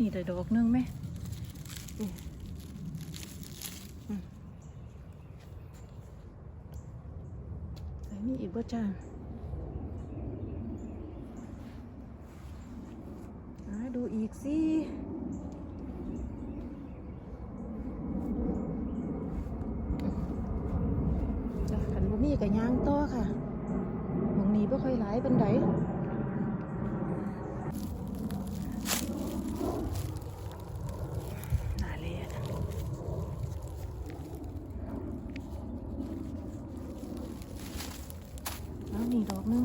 นี่ได้ดอกนึงไหมนี่อืมใส่นี่อีกบ่จ้าหาดูอีกสิจ้ะขันบ่มีกับยางต่อค่ะหมองนี้บ่ค่อยหลายเป็นไดน่าเลยอะแล้วนี่ดอกหนึง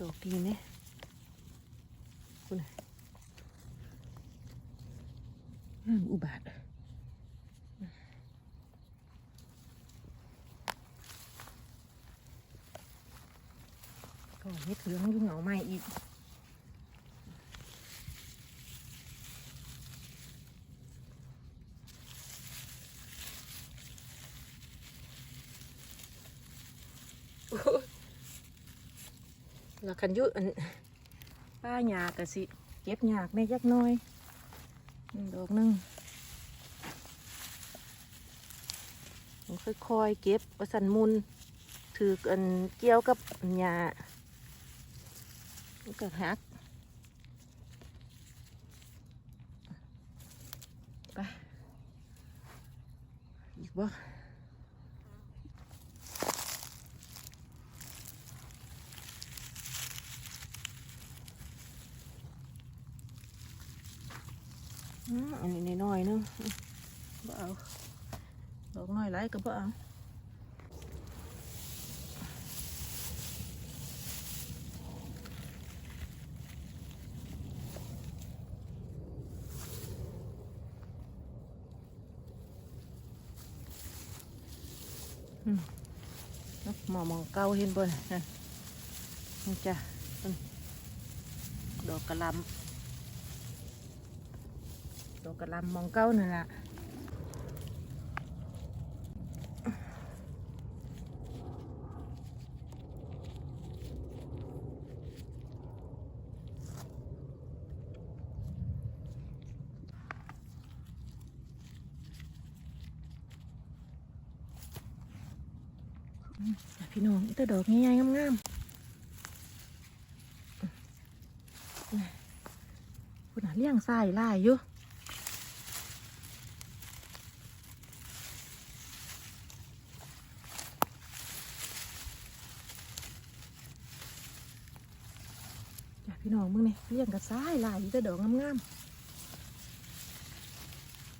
ดอกดีเนี่ยคุณงามอุบาทก็เห็ดเหลืองยุ่งเหงาใหม่อีก คันยุอันป้าหยากะสิ เก็บหยากแม่ยักน้อยนี่ดอกหนึงค่อยๆเก็บประสันมุนถืออันเกี่ยวกับหยามันก็หักไปอีกบ่ อืมอันนี้น้อยๆนึงอืมบ่เอาดอกน้อยหลายก็บ่เอาอืมหมอมองเก้าเห็นบ่น่ะนั่นนี่จ้ะอืมดอกกระหลำ ดอกกระลำมองเก้านั่นแหละพี่น้องแต่ดอกใหญ่ๆงามๆคุณน่ะเลี้ยงทรายลายอยู่ จ้ะพี่น้องมึงนี่เลี้ยงกับซ้ายลายอยู่แต่ดอกงามๆ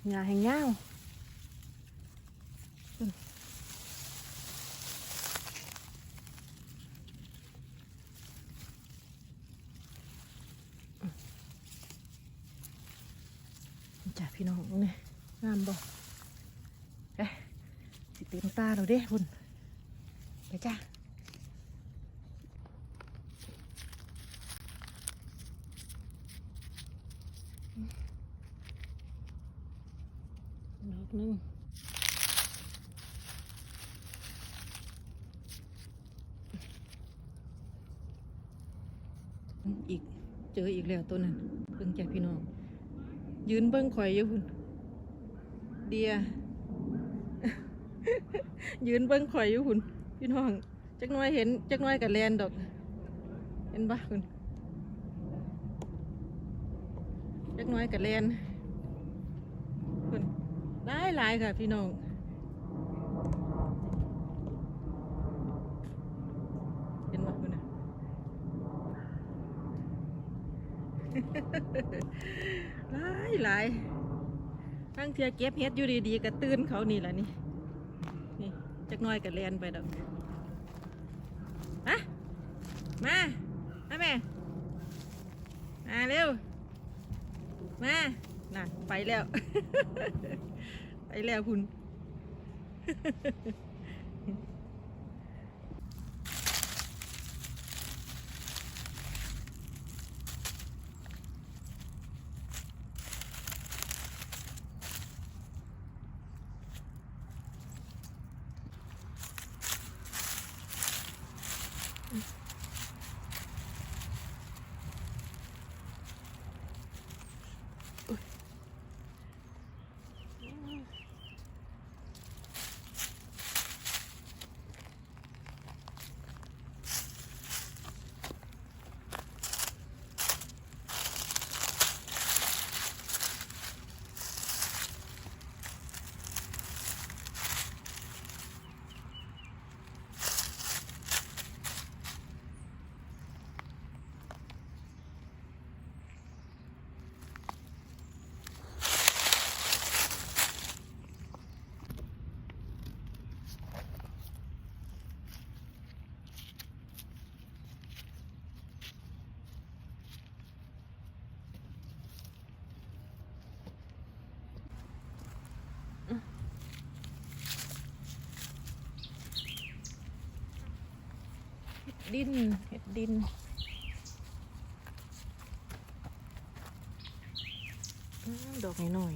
หญ้าแห้งยาวจ้ะพี่น้องมึงนี่งามบ่เอ๊ะสิเต็มตาเราเด้คุณไปจ้ะ ดอกห นึงอีกเจออีกแล้วตัวนั้นเพิ่งจากพี่น้อง ยืนเบิ้งข่อยอยู่คุณเดีย ยืนเบิ้งข่อยอยู่คุณพี่น้องจักน้อยเห็นจักน้อยกับแลนดอก เห็นปะคุณจักน้อยกับแลน หลายค่ะพี่น้องเห็นหมคุณนะหลายหลายทั้งเทียเก็บเฮ็ดอยู่ดีๆกระตื้นเขานี่แหละนี่นี่จักน้อยกับแลนไปดอกฮะมามาแม่มาเร็วมาน่ะไปแล้ว แล้วคุณ ดิน เห็ดดินอืมดอกหน่อย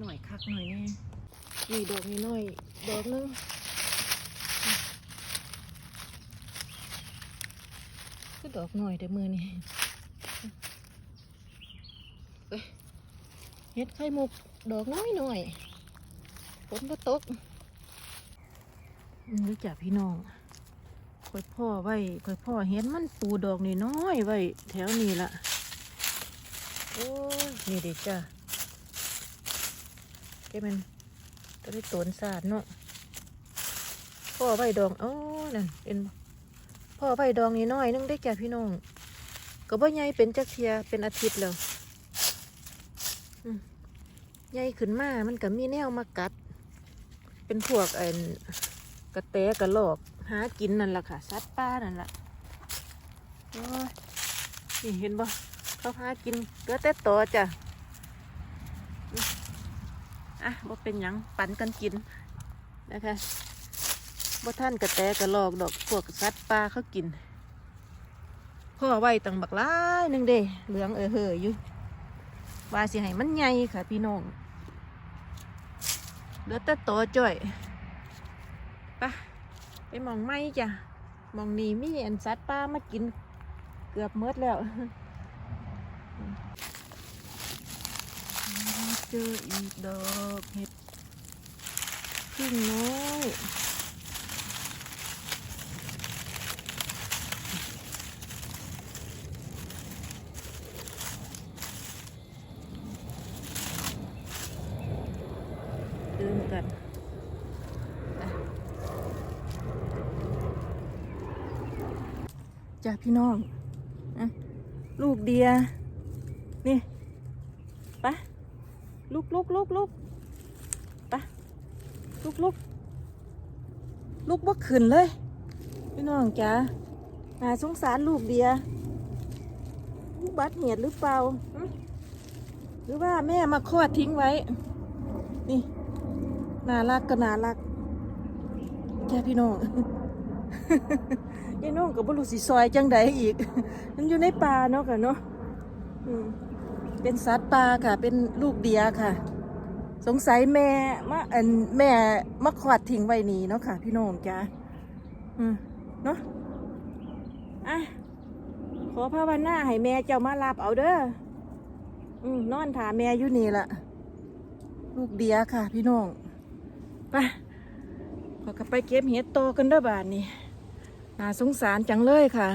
หน่อยคักหน่อยแน่นี่ดอกน้อยดอกนึงก็ดอกหน่อยแต่มือนี่เฮ็ดไข่มุกดอกน้อยหน่อยฝนก็ตก รู้จักพี่น้องค่อยพ่อไว้ค่อยพ่อเห็นมันปูดอกนี่น้อยไว้แถวนี้ละโอ้ยนี่เด็กจ้ะแกมันก็ได้ตนสาดเนาะพ่อไว้ดองโอ้นั่นเป็นพ่อไว้ดองนี่น้อยนึงได้แก่พี่น้องก็บ่ใหญ่เป็นจักเทียเป็นอาทิตย์แล้วใหญ่ขึ้นมามันก็มีแนวมากัด เป็นพวกไอ้ กระแตกระหลอกหากินนั่นแหละค่ะสัตว์ป่านั่นแหละโอ้ยนี่เห็นบ่เขาหากินเหลือแต่ตจ้ะอะบ่เป็นหยังปันกันกินนะคะบ่ท่านกระแตกระหลอกดอกพวกสัตว์ป่าเขากินพ่อไว้ตังบักหลายหนึงเด้เหลืองเออเฮออยู่ว่าสิให้มันใหญ่ค่ะพี่น้องเหลือแต่ตัวจ่อย ปะไปหมองไม้จ้ะหมองนี้มีอันสัตว์ป่ามากินเกือบหมดแล้ว เจออีกดอกเห็ดพึ่งน้อยเดินกันอะ จ้าพี่น้องอะลูกเดีย นี่ปะลุกลุกลุกลุกปะลุกลุกลุกบ่ขึ้นเลย พี่น้องจ้านาสงสารลูกเดียอุบัติเหตุหรือเปล่าหึหรือว่าแม่มาคลอดทิ้งไว้ นี่น่ารักก็น่ารักแกพี่น้อง ยายน้องกับบรุสิซอยจังใดอีก มันอยู่ในป่าเนาะค่ะเนาะเป็นสัตว์ป่าค่ะ เป็นลูกเดียค่ะ สงสัยแม่มาอันแม่มาขอดทิ้งไว้นี่เนาะค่ะ พี่น้องจ้าเนาะอะขอภาวนาให้แม่เจ้ามารับเอาเด้ออืมนอนถาแม่อยู่นี่ละลูกเดียค่ะ พี่น้องไปขอกลับไปเก็บเห็ดโตกันเด้อบานนี่ น่าสงสารจังเลยค่ะ